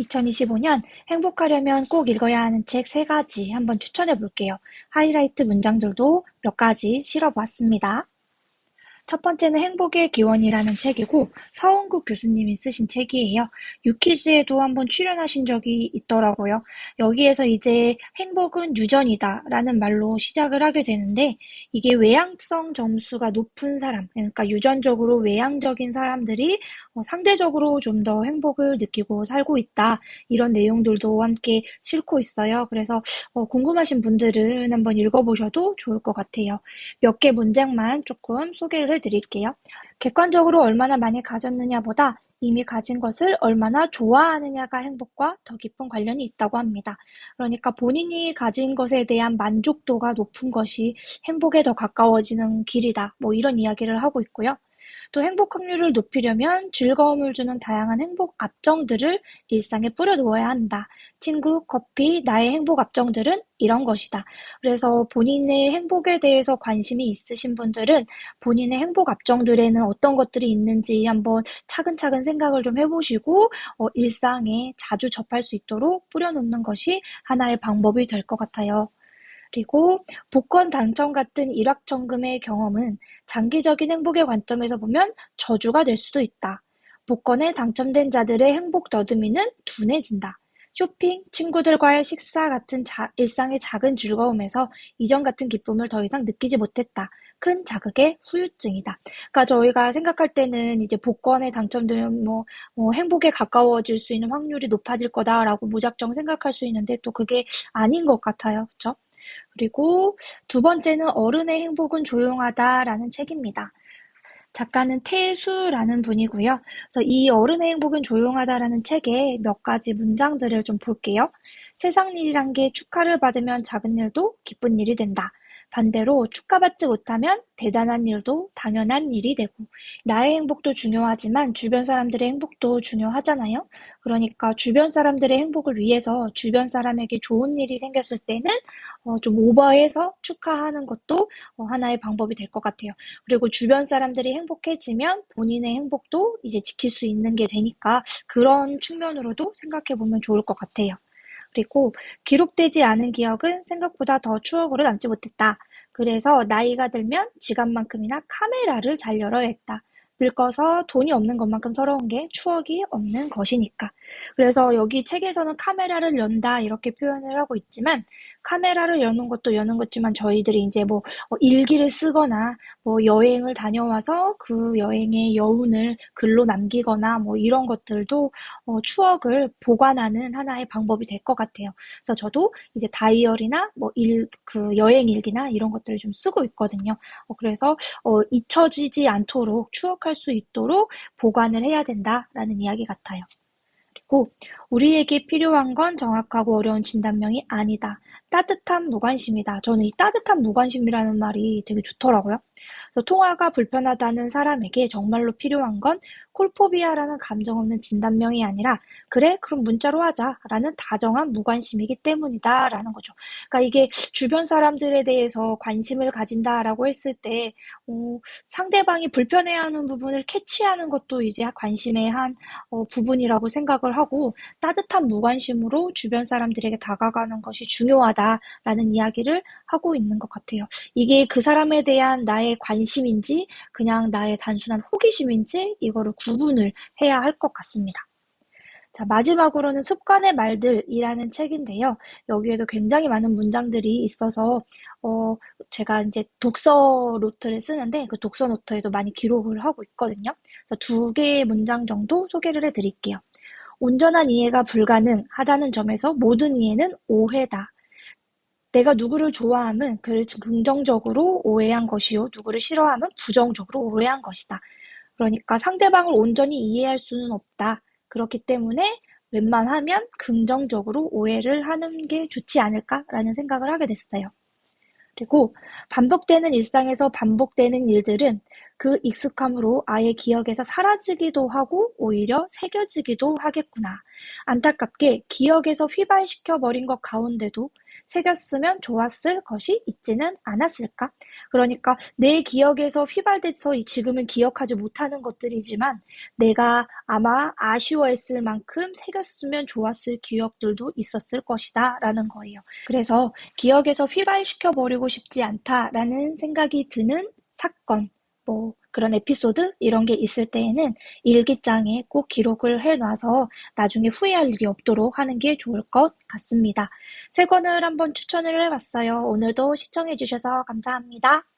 2025년 행복하려면 꼭 읽어야 하는 책 세 가지 한번 추천해 볼게요. 하이라이트 문장들도 몇 가지 실어 보았습니다. 첫 번째는 행복의 기원이라는 책이고 서은국 교수님이 쓰신 책이에요. 유키즈에도 한번 출연하신 적이 있더라고요. 여기에서 이제 행복은 유전이다 라는 말로 시작을 하게 되는데 이게 외향성 점수가 높은 사람, 그러니까 유전적으로 외향적인 사람들이 어, 상대적으로 좀 더 행복을 느끼고 살고 있다. 이런 내용들도 함께 싣고 있어요. 그래서 어, 궁금하신 분들은 한번 읽어보셔도 좋을 것 같아요. 몇 개 문장만 조금 소개를 드릴게요. 객관적으로 얼마나 많이 가졌느냐보다 이미 가진 것을 얼마나 좋아하느냐가 행복과 더 깊은 관련이 있다고 합니다. 그러니까 본인이 가진 것에 대한 만족도가 높은 것이 행복에 더 가까워지는 길이다. 뭐 이런 이야기를 하고 있고요. 또 행복 확률을 높이려면 즐거움을 주는 다양한 행복 압정들을 일상에 뿌려 놓아야 한다. 친구, 커피, 나의 행복 압정들은 이런 것이다. 그래서 본인의 행복에 대해서 관심이 있으신 분들은 본인의 행복 압정들에는 어떤 것들이 있는지 한번 차근차근 생각을 좀 해보시고 어, 일상에 자주 접할 수 있도록 뿌려놓는 것이 하나의 방법이 될 것 같아요. 그리고 복권 당첨 같은 일확천금의 경험은 장기적인 행복의 관점에서 보면 저주가 될 수도 있다. 복권에 당첨된 자들의 행복 더듬이는 둔해진다. 쇼핑, 친구들과의 식사 같은 자, 일상의 작은 즐거움에서 이전 같은 기쁨을 더 이상 느끼지 못했다. 큰 자극의 후유증이다. 그러니까 저희가 생각할 때는 이제 복권에 당첨되면 뭐, 뭐 행복에 가까워질 수 있는 확률이 높아질 거다라고 무작정 생각할 수 있는데 또 그게 아닌 것 같아요. 그렇죠? 그리고 두 번째는 어른의 행복은 조용하다라는 책입니다. 작가는 태수라는 분이고요. 그래서 이 어른의 행복은 조용하다라는 책에 몇 가지 문장들을 좀 볼게요. 세상 일이란 게 축하를 받으면 작은 일도 기쁜 일이 된다. 반대로 축하받지 못하면 대단한 일도 당연한 일이 되고 나의 행복도 중요하지만 주변 사람들의 행복도 중요하잖아요. 그러니까 주변 사람들의 행복을 위해서 주변 사람에게 좋은 일이 생겼을 때는 어, 좀 오버해서 축하하는 것도 어, 하나의 방법이 될 것 같아요. 그리고 주변 사람들이 행복해지면 본인의 행복도 이제 지킬 수 있는 게 되니까 그런 측면으로도 생각해 보면 좋을 것 같아요. 그리고 기록되지 않은 기억은 생각보다 더 추억으로 남지 못했다. 그래서 나이가 들면 지갑만큼이나 카메라를 잘 열어야 했다. 늙어서 돈이 없는 것만큼 서러운 게 추억이 없는 것이니까. 그래서 여기 책에서는 카메라를 연다 이렇게 표현을 하고 있지만 카메라를 여는 것도 여는 것지만 저희들이 이제 뭐 어, 일기를 쓰거나 뭐 여행을 다녀와서 그 여행의 여운을 글로 남기거나 뭐 이런 것들도 어, 추억을 보관하는 하나의 방법이 될 것 같아요. 그래서 저도 이제 다이어리나 뭐 일 그 여행 일기나 이런 것들을 좀 쓰고 있거든요. 어, 그래서 어, 잊혀지지 않도록 추억 할 수 있도록 보관을 해야 된다라는 이야기 같아요. 그리고 우리에게 필요한 건 정확하고 어려운 진단명이 아니다. 따뜻한 무관심이다. 저는 이 따뜻한 무관심이라는 말이 되게 좋더라고요. 통화가 불편하다는 사람에게 정말로 필요한 건 콜포비아라는 감정 없는 진단명이 아니라 그래 그럼 문자로 하자라는 다정한 무관심이기 때문이다라는 거죠. 그러니까 이게 주변 사람들에 대해서 관심을 가진다라고 했을 때 어, 상대방이 불편해하는 부분을 캐치하는 것도 이제 관심의 한 어, 부분이라고 생각을 하고 따뜻한 무관심으로 주변 사람들에게 다가가는 것이 중요하다라는 이야기를 하고 있는 것 같아요. 이게 그 사람에 대한 나의 관심인지 그냥 나의 단순한 호기심인지 이거를 구분을 해야 할 것 같습니다. 자, 마지막으로는 습관의 말들이라는 책인데요. 여기에도 굉장히 많은 문장들이 있어서, 어, 제가 이제 독서 노트를 쓰는데 그 독서 노트에도 많이 기록을 하고 있거든요. 그래서 두 개의 문장 정도 소개를 해 드릴게요. 온전한 이해가 불가능하다는 점에서 모든 이해는 오해다. 내가 누구를 좋아함은 그를 긍정적으로 오해한 것이요. 누구를 싫어함은 부정적으로 오해한 것이다. 그러니까 상대방을 온전히 이해할 수는 없다. 그렇기 때문에 웬만하면 긍정적으로 오해를 하는 게 좋지 않을까라는 생각을 하게 됐어요. 그리고 반복되는 일상에서 반복되는 일들은 그 익숙함으로 아예 기억에서 사라지기도 하고 오히려 새겨지기도 하겠구나. 안타깝게 기억에서 휘발시켜 버린 것 가운데도 새겼으면 좋았을 것이 있지는 않았을까? 그러니까 내 기억에서 휘발돼서 지금은 기억하지 못하는 것들이지만 내가 아마 아쉬워했을 만큼 새겼으면 좋았을 기억들도 있었을 것이다 라는 거예요. 그래서 기억에서 휘발시켜 버리고 싶지 않다라는 생각이 드는 사건, 뭐 그런 에피소드 이런 게 있을 때에는 일기장에 꼭 기록을 해놔서 나중에 후회할 일이 없도록 하는 게 좋을 것 같습니다. 세 권을 한번 추천을 해봤어요. 오늘도 시청해주셔서 감사합니다.